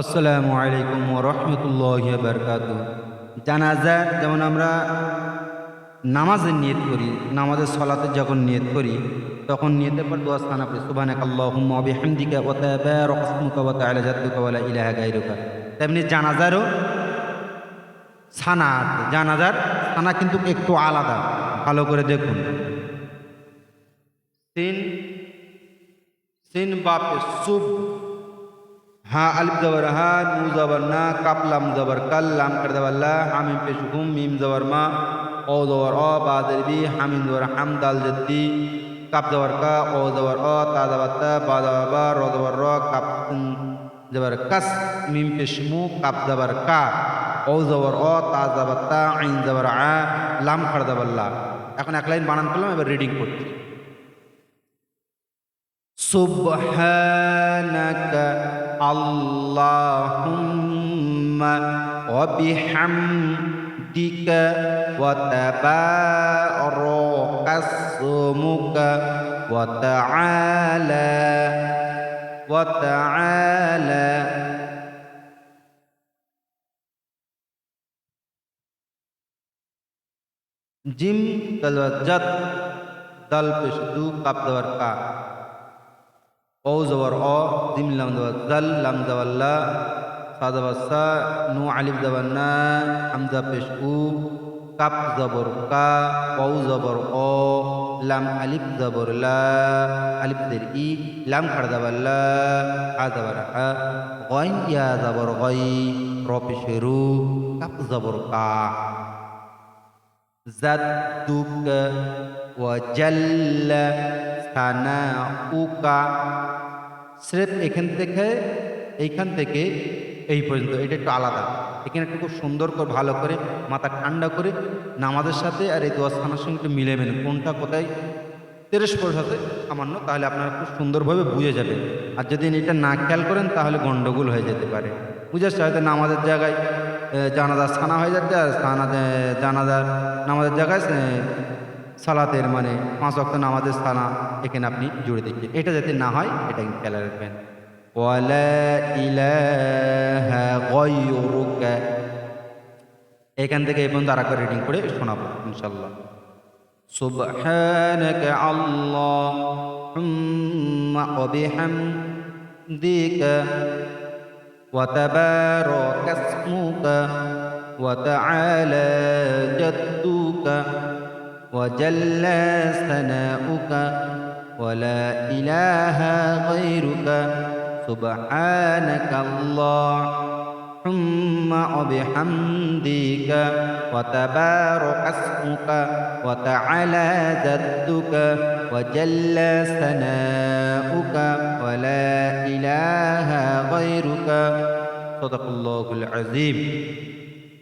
আসসালামু আলাইকুম রহমতুল্লাহ বারকাত জানাজা যেমন আমরা নামাজের নিয়ত করি, নামাজের সলাতে যখন নিয়ত করি, তখন নিয়তের পর দোয়া স্থান আপনি সুবানাক আল্লাহুম্মা বিহামদিকা ওয়া তাবারাক ইসমুকা ওয়া তাআলা জাদ্দুকা ওয়া লা ইলাহা গায়রুকা। তেমনি জানাজারও ছানা আছে। জানাজার ছানা কিন্তু একটু আলাদা। ভালো করে দেখুন। সিন সিন বাপে সুব। হা আলিফ জবর হা নু জবর না, কাপলাম জবর কাল, লাম কার দেওয়ার লা, হামিম পেশুকুম মিম জবর মা ও জবর অ, বা দেবি হামিম জবর হাম, দাল জদ্দি কাপ জবর কা, অ জবর অ, তা জবর বা জবর বা, র জবর র, কাপ জবর কাস, মিম পেশমু কাপ জবর কা ও জবর অ, তা জবর আইন জবর আ, লাম খার জবর এখন এক লাইন বানান করলাম, এবার রিডিং করছি। সুবহানাকা اللهم وبحمدك وتبارك اسمك وتعالى وتعالى জিম দলজত দল পেশ দু কাপ দেওয়ার কা فوز ورعا دم لم دوزل لم دولا صاد وسا نو علف دبنا حمزة بشو كاب زبر قا قو زبر أو لم علف زبر لا علف در اي لم خر دبلا ا زبر ا غين يا زبر غي رب شرو كاب زبر قا زد دوك وجل পেশ রু কাপ কা জাদ্দুক ওয়া জাল্লা সানাউকা স্রেফ এখান থেকে, এইখান থেকে, এই পর্যন্ত। এটা একটু আলাদা। এখানে একটু খুব সুন্দর করে, ভালো করে, মাথা ঠান্ডা করে নামাজের সাথে আর এই দোয়াস্থানের সঙ্গে একটু মিলে মেলে। কোনটা কোথায়? তেরস সাথে সামান্য, তাহলে আপনারা খুব সুন্দরভাবে বুঝে যাবেন। আর যদি এটা না খেয়াল করেন, তাহলে গণ্ডগোল হয়ে যেতে পারে। বুঝেছে হয়তো নামাজের জায়গায় জানাজার ছানা হয়ে যাচ্ছে, আর ছানা জানাজার, নামাজের জায়গায় সালাতের মানে পাঁচ অক্ট নামাজের স্থানা এখানে আপনি জুড়ে দেখবেন। এটা যাতে না হয়, এটা কিন্তু খেয়াল রাখবেন। এখান থেকে এবং তারা করে রিডিং করে শোনাব ইনশাল্লাহ সুবহানাক আল্লাহুম্মা ওয়া বিহামদিকা ওয়া তাবারাকাসমুকা ওয়া وجل ثناؤك ولا إله غيرك. سبحانك اللهم وبحمدك وتبارك اسمك وتعالى جدك وجل ثناؤك ولا إله غيرك. صدق الله العظيم.